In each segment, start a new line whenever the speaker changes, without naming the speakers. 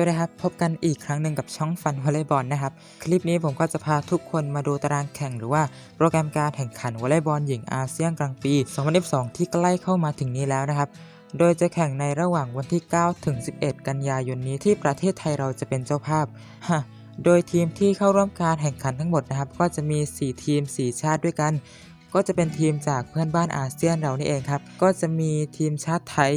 วัสดีครับ พบกันอีกครั้งหนึ่งกับช่องฟันวอลเลย์บอลนะครับ คลิปนี้ผมก็จะพาทุกคนมาดูตารางแข่งหรือว่าโปรแกรมการแข่งขันวอลเลย์บอลหญิงอาเซียนกลางปี 2022 ที่ใกล้เข้ามาถึงนี้แล้วนะครับ โดยจะแข่งในระหว่างวันที่ 9 ถึง 11 กันยายนนี้ที่ประเทศไทยเราจะเป็นเจ้าภาพฮะโดยทีมที่เข้าร่วมการแข่งขันทั้งหมดนะครับ ก็จะมี 4 ทีม 4 ชาติด้วยกัน ก็จะเป็นทีมจากเพื่อนบ้านอาเซียนเรานี่เองครับ ก็จะมีทีมชาติไทย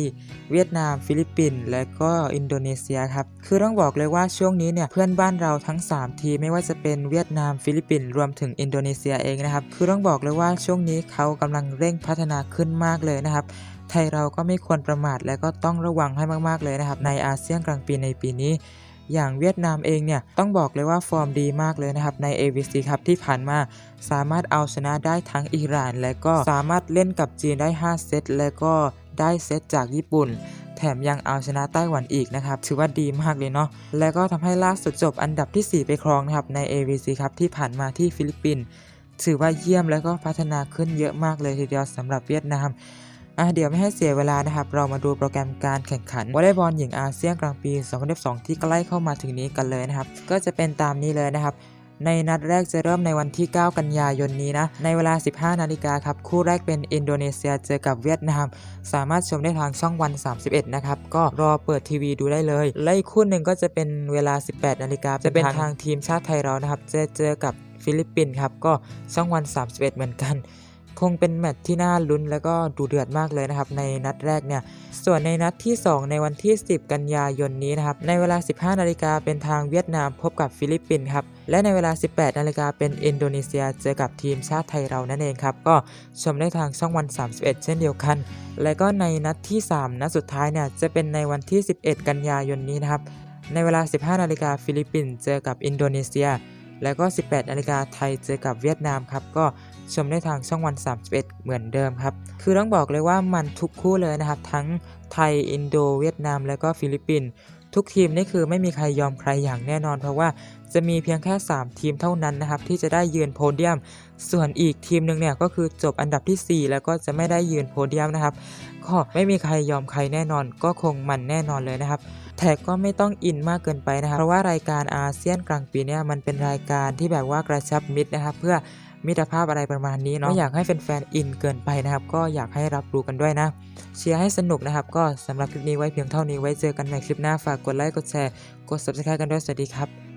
เวียดนาม ฟิลิปปินส์และก็อินโดนีเซียครับ คือต้องบอกเลยว่าช่วงนี้เนี่ยเพื่อนบ้านเราทั้ง 3 ทีมไม่ว่าจะเป็นเวียดนาม ฟิลิปปินส์รวมถึงอินโดนีเซียเองนะครับ คือต้องบอกเลยว่าช่วงนี้เขากำลังเร่งพัฒนาขึ้นมากเลยนะครับไทยเราก็ไม่ควรประมาทและก็ต้องระวังให้มากๆเลยนะครับในอาเซียนกลางปีในปีนี้ อย่างเวียดนามเองเนี่ยต้องบอกเลยว่าฟอร์มดีมากเลยนะครับใน AVC ครับที่ผ่านมาสามารถเอาชนะได้ทั้งอิหร่าน และก็สามารถเล่นกับจีนได้ 5 เซตและก็ได้เซตจากญี่ปุ่น แถมยังเอาชนะไต้หวันอีกนะครับถือว่าดีมากเลยเนาะและก็ทำให้ล่าสุดจบอันดับทีสี่ 4 ไปครองนะครับใน AVC ครับที่ผ่านมาที่ฟิลิปปินส์ถือว่าเยี่ยมแล้วก็พัฒนาขึ้นเยอะมากเลยทีเดียวสำหรับเวียดนาม อะเดี๋ยวไม่ให้เสียเวลานะครับ เรามาดูโปรแกรมการแข่งขันวอลเลย์บอลหญิงอาเซียนกลางปี 2022 ที่ใกล้เข้ามาถึงนี้กันเลยนะครับ ก็จะเป็นตามนี้เลยนะครับในนัดแรกจะเริ่มในวันที่ 9 กันยายนนี้นะ ในเวลา 15 นาฬิกาครับ คู่แรกเป็นอินโดนีเซียเจอกับเวียดนาม สามารถชมได้ทางช่องวัน 31 นะครับ ก็รอเปิดทีวีดูได้เลย และอีกคู่หนึ่งก็จะเป็นเวลา 18 นาฬิกาจะเป็นทางทีมชาติไทยเรานะครับ จะเจอกับฟิลิปปินส์ครับ ก็ช่องวัน 31 เหมือนกัน คงเป็นแมตช์ที่น่าลุ้นแล้วก็ดูเดือดมากเลยนะครับในนัดแรกเนี่ย ส่วนในนัดที่ 2 ในวันที่ 10 กันยายนนี้นะครับ ในเวลา 15 นาฬิกาเป็นทางเวียดนามพบกับฟิลิปปินส์ครับ และในเวลา 18 นาฬิกาเป็นอินโดนีเซียเจอกับทีมชาติไทยเรานั่นเองครับ ก็ชมได้ทางช่องวัน 31 เช่นเดียวกัน และก็ในนัดที่ 3 นัดสุดท้ายเนี่ยจะเป็นในวันที่ 11 กันยายนนี้นะครับ ในเวลา 15 นาฬิกาฟิลิปปินส์เจอกับอินโดนีเซีย แล้วก็ 18นาฬิกาไทยเจอกับเวียดนามครับ ก็ชมได้ทางช่องวัน 31 เหมือนเดิมครับ คือต้องบอกเลยว่ามันทุกคู่เลยนะครับ ทั้งไทย อินโด เวียดนาม แล้วก็ฟิลิปปินส์ ทุกทีมนี่คือไม่มีใครยอมใครอย่างแน่นอน เพราะว่าจะมีเพียงแค่ 3 ทีมเท่านั้นนะครับที่จะได้ยืนโพเดียม ส่วนอีกทีมหนึ่งเนี่ยก็คือจบอันดับทีสี่ 4 แล้วก็จะไม่ได้ยืนโพเดียมนะครับก็ไม่มีใครยอมใครแน่นอน ก็คงมันแน่นอนเลยนะครับแต่ก็ไม่ต้องอินมากเกินไปนะครับเพราะว่ารายการอาเซียนกลางปีเนี่ยมันเป็นรายการที่แบบว่ากระชับมิตรนะครับเพื่อ มิตรภาพอะไรประมาณนี้เนาะไม่อยากให้แฟนๆอินเกินไปนะครับ ก็อยากให้รับรู้กันด้วยนะเชียร์ให้สนุกนะครับ ก็สำหรับคลิปนี้ไว้เพียงเท่านี้ไว้เจอกันใหม่คลิปหน้าฝากกดไลค์กดแชร์กด subscribe กันด้วยสวัสดีครับ